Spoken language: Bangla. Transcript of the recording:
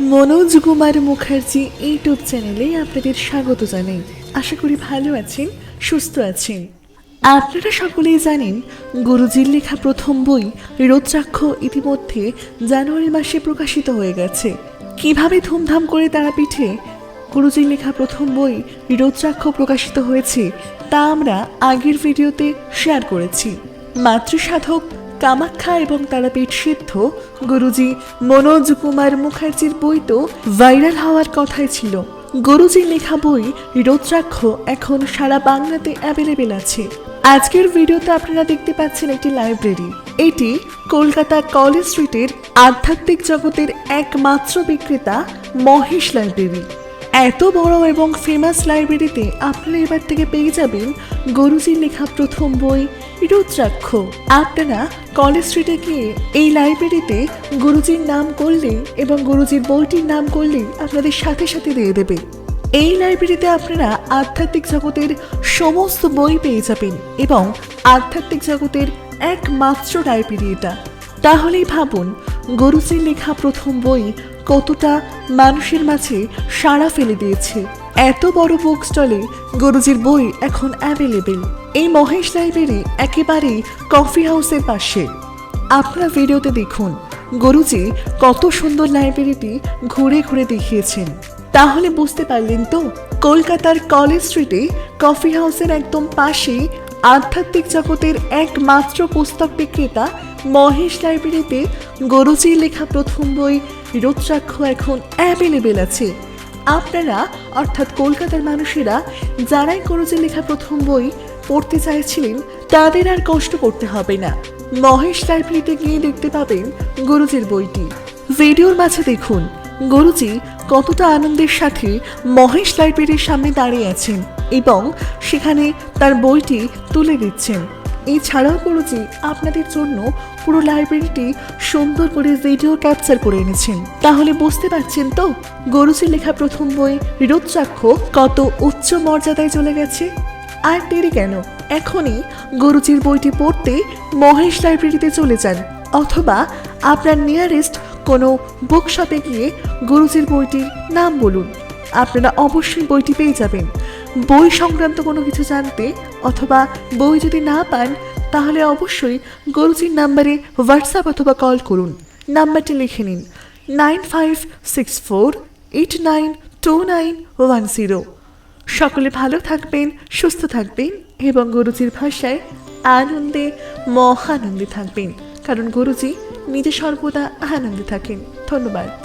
মনোজ কুমার মুখার্জি ইউটিউব চ্যানেলে আপনাদের স্বাগত জানাই। আশা করি ভালো আছেন, সুস্থ আছেন। আপনারা সকলেই জানেন, গুরুজির লেখা প্রথম বই রোদ্রাক্ষ ইতিমধ্যে জানুয়ারি মাসে প্রকাশিত হয়ে গেছে। কীভাবে ধুমধাম করে তারাপীঠে গুরুজির লেখা প্রথম বই রোদ্রাক্ষ প্রকাশিত হয়েছে, তা আমরা আগের ভিডিওতে শেয়ার করেছি। মাতৃসাধক কামাখ্যা এবং তারাপীঠ সিদ্ধ। গুরুজি মনোজ কুমার মুখার্জির বই তো ভাইরাল হওয়ার কথাই ছিল। গুরুজির লেখা বই রৌদ্রাক্ষ এখন সারা বাংলাতে অ্যাভেলেবেল আছে। আজকের ভিডিওতে আপনারা দেখতে পাচ্ছেন একটি লাইব্রেরি এটি কলকাতা কলেজ স্ট্রিটের আধ্যাত্মিক জগতের একমাত্র বিক্রেতা মহেশ লাইব্রেরি এত বড় এবং ফেমাস লাইব্রেরিতে আপনারা এবার থেকে পেয়ে যাবেন গরুজির লেখা প্রথম বই রুদ্রাক্ষ। আপনারা কলেজ স্ট্রিটে গিয়ে এই লাইব্রেরিতে গুরুজির নাম করলে এবং গুরুজির বইটির নাম করলে আপনাদের সাথে সাথে দিয়ে দেবে। এই লাইব্রেরিতে আপনারা আধ্যাত্মিক জগতের সমস্ত বই পেয়ে যাবেন এবং আধ্যাত্মিক জগতের একমাত্র লাইব্রেরি এটা। তাহলেই ভাবুন, গরুজির লেখা প্রথম বই কতটা মানুষের মাঝে সাড়া ফেলে দিয়েছে। এত বড় বুক স্টলে গরুজির বই এখন অ্যাভেলেবেল এই মহেশ লাইব্রেরি একেবারেই কফি হাউসের পাশে। আপনারা ভিডিওতে দেখুন, গরুজি কত সুন্দর লাইব্রেরিটি ঘুরে ঘুরে দেখিয়েছেন। তাহলে বুঝতে পারলেন তো, কলকাতার কলেজ স্ট্রিটে কফি হাউসের একদম পাশে আধ্যাত্মিক জগতের একমাত্র পুস্তক বিক্রেতা মহেশ লাইব্রেরিতে গরুজির লেখা প্রথম বই রোদ্রাক্ষ এখন অ্যাভেলেবেল আছে। আপনারা, অর্থাৎ কলকাতার মানুষেরা, যারাই গরুজির লেখা প্রথম বই পড়তে চাইছিলেন, তাদের আর কষ্ট করতে হবে না। মহেশ লাইব্রেরিতে গিয়ে দেখতে পাবেন গরুজির বইটি। ভিডিওর মাঝে দেখুন, গরুজি কতটা আনন্দের সাথে মহেশ লাইব্রেরির সামনে দাঁড়িয়ে আছেন এবং সেখানে তার বইটি তুলে দিচ্ছেন। এছাড়াও গুরুজি আপনাদের জন্য পুরো লাইব্রেরিটি সুন্দর করে ভিডিও ক্যাপচার করে এনেছেন। তাহলে বুঝতে পারছেন তো গরুজির লেখা প্রথম বই রুদ্রাক্ষ কত উচ্চ মর্যাদায় চলে গেছে? আর দেরি কেন? এখনই গুরুজির বইটি পড়তে মহেশ লাইব্রেরিতে চলে যান, অথবা আপনার নিয়ারেস্ট কোনো বুকশপে গিয়ে গুরুজির বইটির নাম বলুন। আপনারা অবশ্যই বইটি পেয়ে যাবেন। বই সংক্রান্ত কোনো কিছু জানতে অথবা বই যদি না পান, তাহলে অবশ্যই গুরুজির নাম্বারে হোয়াটসঅ্যাপ অথবা কল করুন। নাম্বারটি লিখে নিন nine five six four eight nine two nine one zero. সকলে ভালো থাকবেন, সুস্থ থাকবেন এবং গুরুজির ভাষায় আনন্দে, মহানন্দে থাকবেন। কারণ গুরুজি নিজে সর্বদা আনন্দে থাকেন। ধন্যবাদ।